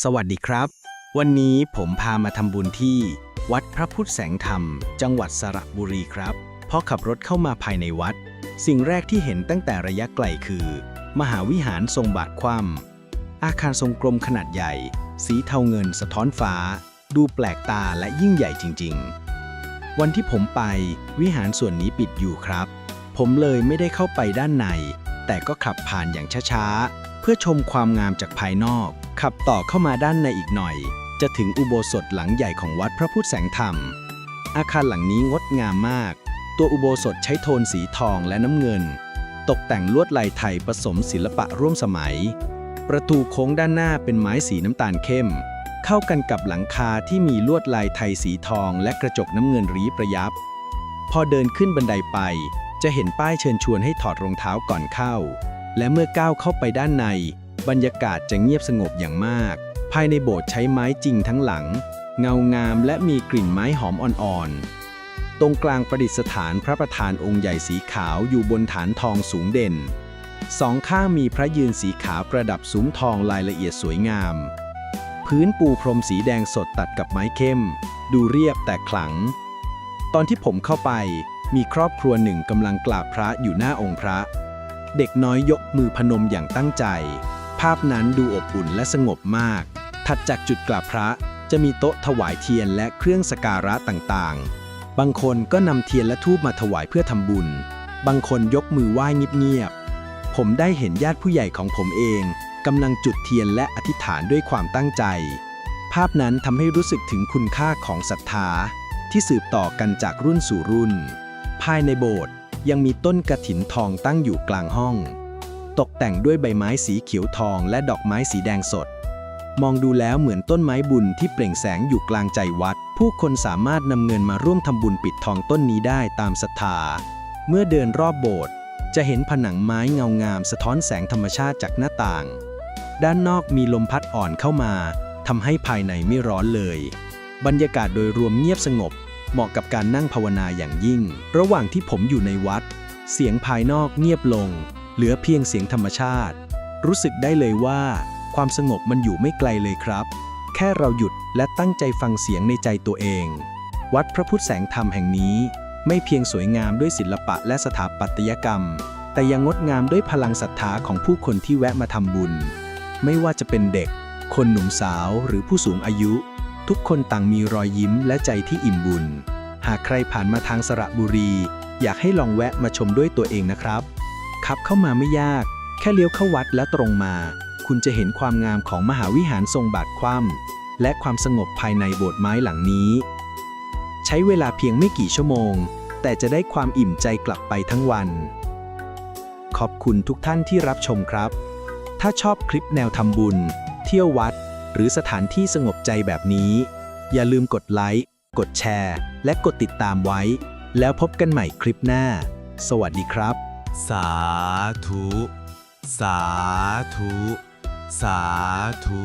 สวัสดีครับ วันนี้ผมพามาทำบุญที่ วัดพระพุทธแสงธรรม จังหวัดสระบุรีครับพอขับรถเข้ามาภายในวัด สิ่งแรกที่เห็นตั้งแต่ระยะไกลคือ มหาวิหารทรงบาทคว่ำอาคารทรงกลมขนาดใหญ่ สีเทาเงินสะท้อนฟ้า ดูแปลกตาและยิ่งใหญ่จริง ๆ วันที่ผมไปวิหารส่วนนี้ปิดอยู่ครับ ผมเลยไม่ได้เข้าไปด้านใน แต่ก็ขับผ่านอย่างช้าๆ เพื่อชมความงามจากภายนอก ขับต่อเข้ามาด้านในอีกหน่อย จะถึงอุโบสถหลังใหญ่ของวัดพระพุทธแสงธรรม อาคารหลังนี้งดงามมาก ตัวอุโบสถใช้โทนสีทองและน้ำเงิน ตกแต่งลวดลายไทยผสมศิลปะร่วมสมัย ประตูโค้งด้านหน้าเป็นไม้สีน้ำตาลเข้ม เข้ากันกับหลังคาที่มีลวดลายไทยสีทอง และกระจกน้ำเงินรีประยับ พอเดินขึ้นบันไดไป จะเห็นป้ายเชิญชวนให้ถอดรองเท้าก่อนเข้า และเมื่อก้าวเข้าไปด้านใน บรรยากาศจะเงียบสงบอย่างมาก ภายในโบสถ์ใช้ไม้จริงทั้งหลัง เงางามและมีกลิ่นไม้หอมอ่อนๆ ตรงกลางประดิษฐานพระประธานองค์ใหญ่สีขาวอยู่บนฐานทองสูงเด่น สองข้างมีพระยืนสีขาวประดับซุ้มทองรายละเอียดสวยงาม พื้นปูพรมสีแดงสดตัดกับไม้เข้ม ดูเรียบแต่ขลัง ตอนที่ผมเข้าไปมีครอบครัวหนึ่งกำลังกราบพระอยู่หน้าองค์พระ เด็กน้อยยกมือพนมอย่างตั้งใจ ภาพนั้นดูอบอุ่นและสงบมาก ถัดจากจุดกราบพระจะมีโต๊ะถวายเทียนและเครื่องสการะต่างๆ บางคนก็นำเทียนและธูปมาถวายเพื่อทำบุญ บางคนยกมือไหว้เงียบๆ ผมได้เห็นญาติผู้ใหญ่ของผมเองกำลังจุดเทียนและอธิษฐานด้วยความตั้งใจ ภาพนั้นทำให้รู้สึกถึงคุณค่าของศรัทธา ที่สืบต่อกันจากรุ่นสู่รุ่น ภายในโบสถ์ยังมีต้นกระถินทองตั้งอยู่กลางห้อง ตกแต่งด้วยใบไม้สีเขียวทองและดอกไม้สีแดงสด มองดูแล้วเหมือนต้นไม้บุญที่เปล่งแสงอยู่กลางใจวัด ผู้คนสามารถนำเงินมาร่วมทำบุญปิดทองต้นนี้ได้ตามศรัทธา เมื่อเดินรอบโบสถ์จะเห็นผนังไม้เงางามสะท้อนแสงธรรมชาติจากหน้าต่าง ด้านนอกมีลมพัดอ่อนเข้ามาทำให้ภายในไม่ร้อนเลย บรรยากาศโดยรวมเงียบสงบ เหมาะกับการนั่งภาวนาอย่างยิ่ง ระหว่างที่ผมอยู่ในวัด เสียงภายนอกเงียบลง เหลือเพียงเสียงธรรมชาติ รู้สึกได้เลยว่า ความสงบมันอยู่ไม่ไกลเลยครับ แค่เราหยุดและตั้งใจฟังเสียงในใจตัวเอง วัดพระพุทธแสงธรรมแห่งนี้ ไม่เพียงสวยงามด้วยศิลปะและสถาปัตยกรรม แต่ยังงดงามด้วยพลังศรัทธาของผู้คนที่แวะมาทำบุญ ไม่ว่าจะเป็นเด็ก คนหนุ่มสาวหรือผู้สูงอายุ ทุกคนต่างมีรอยยิ้มและใจที่อิ่มบุญ หากใครผ่านมาทางสระบุรี อยากให้ลองแวะมาชมด้วยตัวเองนะครับ ขับเข้ามาไม่ยาก แค่เลี้ยวเข้าวัดแล้วตรงมา คุณจะเห็นความงามของมหาวิหารทรงบาทคว่ำและความสงบภายในโบสถ์ไม้หลังนี้ ใช้เวลาเพียงไม่กี่ชั่วโมง แต่จะได้ความอิ่มใจกลับไปทั้งวัน ขอบคุณทุกท่านที่รับชมครับ ถ้าชอบคลิปแนวทำบุญ เที่ยววัด หรือสถานที่สงบใจแบบนี้ อย่าลืมกดไลค์กดแชร์ และกดติดตามไว้ แล้วพบกันใหม่คลิปหน้า สวัสดีครับ สาธุ สาธุ สาธุ